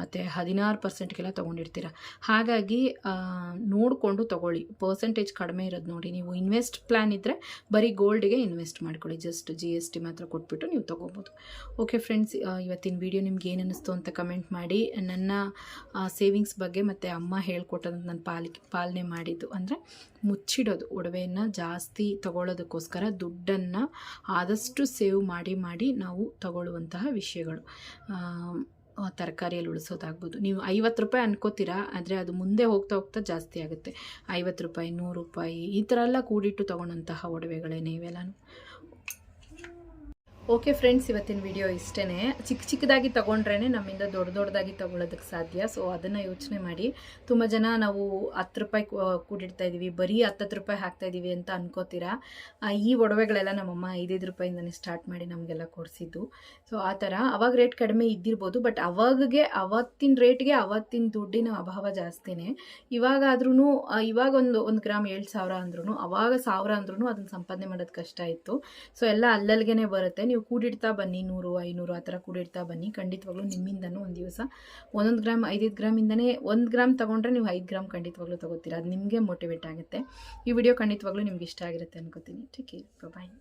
ಮತ್ತು ಹದಿನಾರು ಪರ್ಸೆಂಟ್ಗೆಲ್ಲ ತೊಗೊಂಡಿರ್ತೀರ. ಹಾಗಾಗಿ ನೋಡಿಕೊಂಡು ತೊಗೊಳ್ಳಿ. ಪರ್ಸೆಂಟೇಜ್ ಕಡಿಮೆ ಇರೋದು ನೋಡಿ ನೀವು ಇನ್ವೆಸ್ಟ್ ಪ್ಲ್ಯಾನ್ ಇದ್ದರೆ ಬರೀ ಗೋಲ್ಡ್ಗೆ ಇನ್ವೆಸ್ಟ್ ಮಾಡ್ಕೊಳ್ಳಿ. ಜಸ್ಟ್ ಜಿ ಎಸ್ ಟಿ ಮಾತ್ರ ಕೊಟ್ಬಿಟ್ಟು ನೀವು ತೊಗೋಬೋದು. ಓಕೆ ಫ್ರೆಂಡ್ಸ್ ಇವತ್ತಿನ ವಿಡಿಯೋ ನಿಮ್ಗೆ ಏನು ಅನ್ನಿಸ್ತು ಅಂತ ಕಮೆಂಟ್ ಮಾಡಿ. ನನ್ನ ಸೇವಿಂಗ್ಸ್ ಬಗ್ಗೆ ಮತ್ತು ಅಮ್ಮ ಹೇಳ್ಕೊಟ್ಟದಂತ ನಾನು ಪಾಲಿ, ಪಾಲನೆ ಮಾಡಿದ್ದು ಅಂದರೆ ಮುಚ್ಚಿಡೋದು. ಒಡವೆಯನ್ನು ಜಾಸ್ತಿ ತಗೊಳ್ಳೋದಕ್ಕೋಸ್ಕರ ದುಡ್ಡನ್ನು ಆದಷ್ಟು ಸೇವ್ ಮಾಡಿ ಮಾಡಿ ನಾವು ತಗೊಳ್ಳುವಂತಹ ವಿಷಯಗಳು. ತರಕಾರಿಯಲ್ಲಿ ಉಳಿಸೋದಾಗ್ಬೋದು. ನೀವು ಐವತ್ತು ರೂಪಾಯಿ ಅನ್ಕೋತೀರಾ, ಆದರೆ ಅದು ಮುಂದೆ ಹೋಗ್ತಾ ಹೋಗ್ತಾ ಜಾಸ್ತಿ ಆಗುತ್ತೆ. ಐವತ್ತು ರೂಪಾಯಿ, ನೂರು ರೂಪಾಯಿ ಈ ಥರ ಎಲ್ಲ ಕೂಡಿಟ್ಟು ತೊಗೊಂಡಂತಹ ಒಡವೆಗಳೇನೆ ಇವೆಲ್ಲನೂ ಓಕೆ ಫ್ರೆಂಡ್ಸ್ ಇವತ್ತಿನ ವಿಡಿಯೋ ಇಷ್ಟೇ ಚಿಕ್ಕ ಚಿಕ್ಕದಾಗಿ ತೊಗೊಂಡ್ರೇ ನಮ್ಮಿಂದ ದೊಡ್ಡ ದೊಡ್ಡದಾಗಿ ತೊಗೊಳೋದಕ್ಕೆ ಸಾಧ್ಯ. ಸೊ ಅದನ್ನು ಯೋಚನೆ ಮಾಡಿ. ತುಂಬ ಜನ ನಾವು ಹತ್ತು ರೂಪಾಯಿ ಕೂಡಿಡ್ತಾ ಇದ್ದೀವಿ ಬರೀ ಹತ್ತತ್ತು ರೂಪಾಯಿ ಹಾಕ್ತಾ ಇದ್ದೀವಿ ಅಂತ ಅನ್ಕೋತೀರಾ? ಈ ಒಡವೆಗಳೆಲ್ಲ ನಮ್ಮಮ್ಮ ಐದೈದು ರೂಪಾಯಿಂದನೇ ಸ್ಟಾರ್ಟ್ ಮಾಡಿ ನಮಗೆಲ್ಲ ಕೊಡಿಸಿದ್ದು. ಸೊ ಆ ಥರ. ಅವಾಗ ರೇಟ್ ಕಡಿಮೆ ಇದ್ದಿರ್ಬೋದು ಬಟ್ ಅವಾಗಗೆ, ಅವತ್ತಿನ ರೇಟ್ಗೆ ಅವತ್ತಿನ ದುಡ್ಡಿನ ಅಭಾವ ಜಾಸ್ತಿನೇ. ಇವಾಗಾದ್ರೂ ಇವಾಗ ಒಂದು ಒಂದು ಗ್ರಾಮ್ ಏಳು ಸಾವಿರ ಅಂದ್ರೂ ಅವಾಗ ಸಾವಿರ ಅಂದ್ರೂ ಅದನ್ನು ಸಂಪಾದನೆ ಮಾಡೋದು ಕಷ್ಟ ಇತ್ತು. ಸೊ ಎಲ್ಲ ಅಲ್ಲಲ್ಲಿಗೆ ಬರುತ್ತೆ. ನೀವು ಕೂಡಿಡ್ತಾ ಬನ್ನಿ, ನೂರು, ಐನೂರು ಆ ಥರ ಕೂಡಿಡ್ತಾ ಬನ್ನಿ. ಖಂಡಿತವಾಗ್ಲೂ ನಿಮ್ಮಿಂದನೂ ಒಂದು ದಿವಸ ಒಂದೊಂದು ಗ್ರಾಮ್, ಐದೈದು ಗ್ರಾಮಿಂದನೇ ಒಂದು ಗ್ರಾಮ್ ತೊಗೊಂಡ್ರೆ ನೀವು ಐದು ಗ್ರಾಮ್ ಖಂಡಿತವಾಗ್ಲೂ ತೊಗೋತೀರ. ಅದು ನಿಮಗೆ ಮೋಟಿವೇಟ್ ಆಗುತ್ತೆ. ಈ ವಿಡಿಯೋ ಖಂಡಿತವಾಗ್ಲೂ ನಿಮ್ಗೆ ಇಷ್ಟ ಆಗಿರುತ್ತೆ ಅನ್ಕೋತೀನಿ. Take care bye